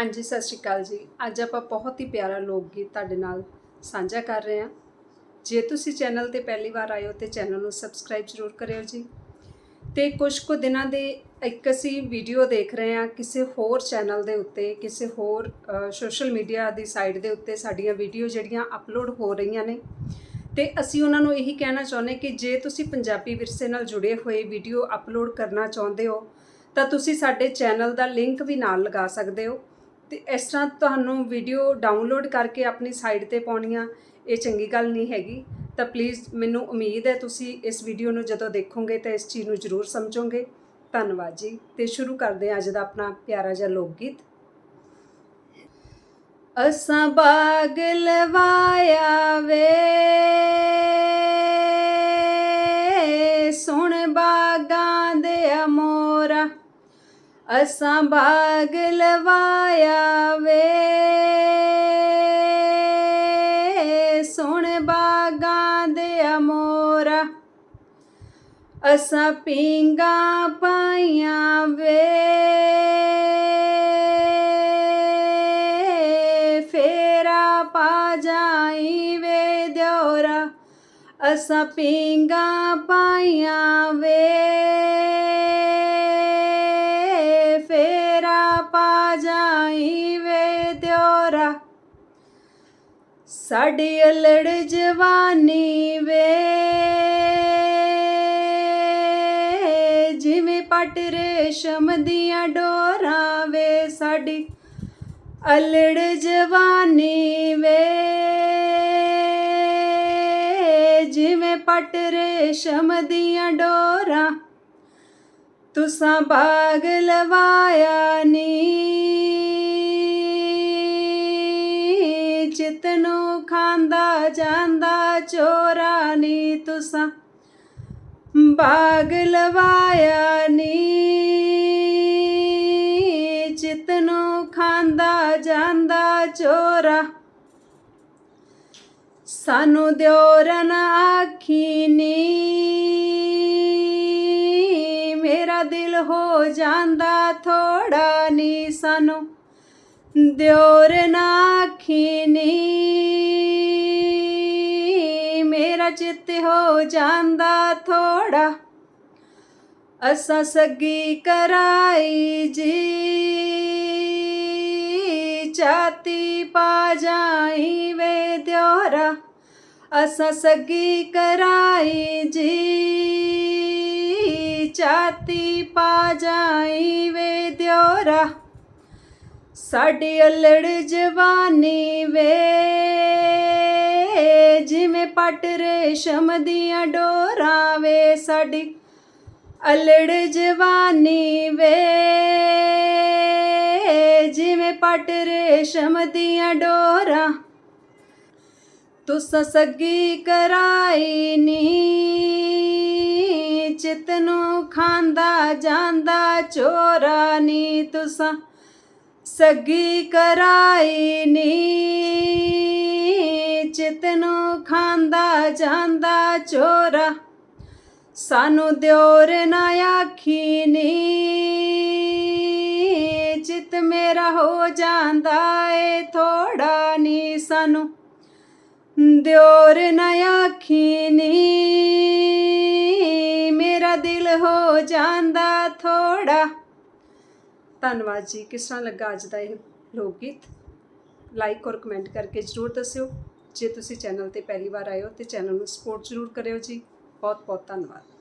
ਹਾਂਜੀ, ਸਤਿ ਸ਼੍ਰੀ ਅਕਾਲ ਜੀ। ਅੱਜ ਆਪਾਂ ਬਹੁਤ ਹੀ ਪਿਆਰਾ ਲੋਕ ਗੀਤ ਤੁਹਾਡੇ ਨਾਲ ਸਾਂਝਾ ਕਰ ਰਹੇ ਹਾਂ। ਜੇ ਤੁਸੀਂ ਚੈਨਲ ਤੇ ਪਹਿਲੀ ਵਾਰ ਆਏ ਹੋ ਤੇ ਚੈਨਲ ਨੂੰ ਸਬਸਕ੍ਰਾਈਬ ਜ਼ਰੂਰ ਕਰਿਓ ਜੀ। ਤੇ ਕੁਝ ਕੁ ਦਿਨਾਂ ਦੇ ਇੱਕ ਅਸੀਂ ਵੀਡੀਓ ਦੇਖ ਰਹੇ ਹਾਂ ਕਿਸੇ ਹੋਰ ਚੈਨਲ ਦੇ ਉੱਤੇ, ਕਿਸੇ ਹੋਰ ਸੋਸ਼ਲ ਮੀਡੀਆ ਦੀ ਸਾਈਟ ਦੇ ਉੱਤੇ ਸਾਡੀਆਂ ਵੀਡੀਓ ਜਿਹੜੀਆਂ ਅਪਲੋਡ ਹੋ ਰਹੀਆਂ ਨੇ। ਤੇ ਅਸੀਂ ਉਹਨਾਂ ਨੂੰ ਇਹੀ ਕਹਿਣਾ ਚਾਹੁੰਦੇ ਕਿ ਜੇ ਤੁਸੀਂ ਪੰਜਾਬੀ ਵਿਰਸੇ ਨਾਲ ਜੁੜੇ ਹੋਏ ਵੀਡੀਓ ਅਪਲੋਡ ਕਰਨਾ ਚਾਹੁੰਦੇ ਹੋ, ਤਾਂ ਤੁਸੀਂ ਸਾਡੇ ਚੈਨਲ ਦਾ ਲਿੰਕ ਵੀ ਨਾਲ ਲਗਾ ਸਕਦੇ ਹੋ। ਤੇ ਇਸ ਤਰ੍ਹਾਂ ਤੁਹਾਨੂੰ ਵੀਡੀਓ ਡਾਊਨਲੋਡ ਕਰਕੇ ਆਪਣੀ ਸਾਈਟ ਤੇ ਪਾਉਣੀਆਂ, ਇਹ ਚੰਗੀ ਗੱਲ ਨਹੀਂ ਹੈਗੀ। ਤਾਂ ਪਲੀਜ਼ ਮੈਨੂੰ ਉਮੀਦ ਹੈ ਤੁਸੀਂ ਇਸ ਵੀਡੀਓ ਨੂੰ ਜਦੋਂ ਦੇਖੋਗੇ ਤਾਂ ਇਸ ਚੀਜ਼ ਨੂੰ ਜ਼ਰੂਰ ਸਮਝੋਗੇ। ਧੰਨਵਾਦ ਜੀ। ਤੇ ਸ਼ੁਰੂ ਕਰਦੇ ਹਾਂ ਅੱਜ ਦਾ ਆਪਣਾ ਪਿਆਰਾ ਜਿਹਾ ਲੋਕ ਗੀਤ ਅਸਾਂ ਬਾਗ ਲਵਾਇਆ ਵੇ। ਸੁਣ ਬਾਗਾਂ ਦੇ ਅਮੋਰਾ। ਅਸਾਂ ਬਾਗ ਲਵਾਇਆ ਵੇ। ਸੁਣ ਬਾਗਾਂ ਦੇ ਅਮੋਰਾ। ਅਸਾਂ ਪਿੰਗਾ ਪਾਈਆਂ ਵੇ। ਫੇਰਾ ਪਾ ਜਾਈ ਵੇ ਦਿਉਰਾ ਅਸਾਂ ਪਿੰਗਾ ਪਾਈਆਂ ਵੇ। ਪਾ ਜਾਈ ਵੇ ਦਿਉਰਾ ਸਾਡੀ ਅਲੜ ਜਵਾਨੀ ਵੇ। ਜਿਵੇਂ ਪਟ ਰੇਸ਼ਮ ਦੀਆਂ ਡੋਰਾਂ ਵੇ, ਸਾਡੀ ਅਲੜ ਜਵਾਨੀ ਵੇ। ਜਿਵੇਂ ਪਟ ਰੇਸ਼ਮ ਦੀਆਂ ਡੋਰਾਂ, ਤੁਸਾਂ ਬਾਗ ਲਵਾਇਆ ਨੀ ਚੋਰਾ ਨੀ ਤੁਸਾਂ, ਬਾਗ ਲਵਾਇਆ ਨੀ। ਚਿਤ ਨੂੰ ਖਾਂਦਾ ਜਾਂਦਾ ਚੋਰਾ, ਸਾਨੂੰ ਦਿਓਰਨ ਆਖੀ ਨੀ। ਮੇਰਾ ਦਿਲ ਹੋ ਜਾਂਦਾ ਥੋੜਾ ਨੀ ਸਾਨੂੰ, ਦਿਓਰ ਨਾ ਆਖੀ ਨੀ। ਚਿੱਤ ਹੋ ਜਾਂਦਾ ਥੋੜਾ। ਅਸਾਂ ਸੱਗੀ ਕਰਾਈ ਜੀ। ਚਾਤੀ ਪਾ ਜਾਈ ਵੇ ਦਿਓਰਾ। ਅਸਾਂ ਸੱਗੀ ਕਰਾਈ ਜੀ। ਚਾਤੀ ਪਾ ਜਾਈ ਵੇ ਦਿਓਰਾ। ਸਾਡੀ ਅਲੜ ਜਵਾਨੀ ਵੇ। ਜਿਵੇਂ ਪੱਟ ਰੇਸ਼ਮ ਦੀਆਂ ਡੋਰਾਂ ਵੇ, ਸਾਡੀ ਅਲੜ ਜਵਾਨੀ ਵੇ। ਜਿਵੇਂ ਪੱਟ ਰੇਸ਼ਮ ਦੀਆਂ ਡੋਰਾਂ, ਤੁਸਾਂ ਸੱਗੀ ਕਰਾਈ ਨੀ। ਚਿਤ ਨੂੰ ਖਾਂਦਾ ਜਾਂਦਾ ਚੋਰਾ ਨੀ, ਤੁਸਾਂ ਸੱਗੀ ਕਰਾਈ ਨੀ। ਜਾਂਦਾ ਚੋਰਾ। ਸਾਨੂੰ ਦਿਓਰ ਨਾ ਆਖੀ ਨੀ। ਚਿਤ ਮੇਰਾ ਹੋ ਜਾਂਦਾ ਏ, ਥੋੜਾ ਨੀ ਸਾਨੂੰ। ਦਿਓਰ ਨਾ ਆਖੀ ਨੀ। ਮੇਰਾ ਦਿਲ ਹੋ ਜਾਂਦਾ ਥੋੜਾ। ਧੰਨਵਾਦ ਜੀ। ਕਿਸ ਤਰ੍ਹਾਂ ਲੱਗਾ ਅੱਜ ਦਾ ਇਹ ਲੋਕ ਗੀਤ? ਲਾਈਕ ਔਰ ਕਮੈਂਟ ਕਰਕੇ ਜਰੂਰ ਦੱਸਿਓ। ਜੇ ਤੁਸੀਂ ਚੈਨਲ ਤੇ ਪਹਿਲੀ ਵਾਰ ਆਏ ਹੋ ਤੇ ਚੈਨਲ ਨੂੰ ਸਪੋਰਟ ਜਰੂਰ ਕਰਿਓ ਜੀ। ਬਹੁਤ ਬਹੁਤ ਧੰਨਵਾਦ।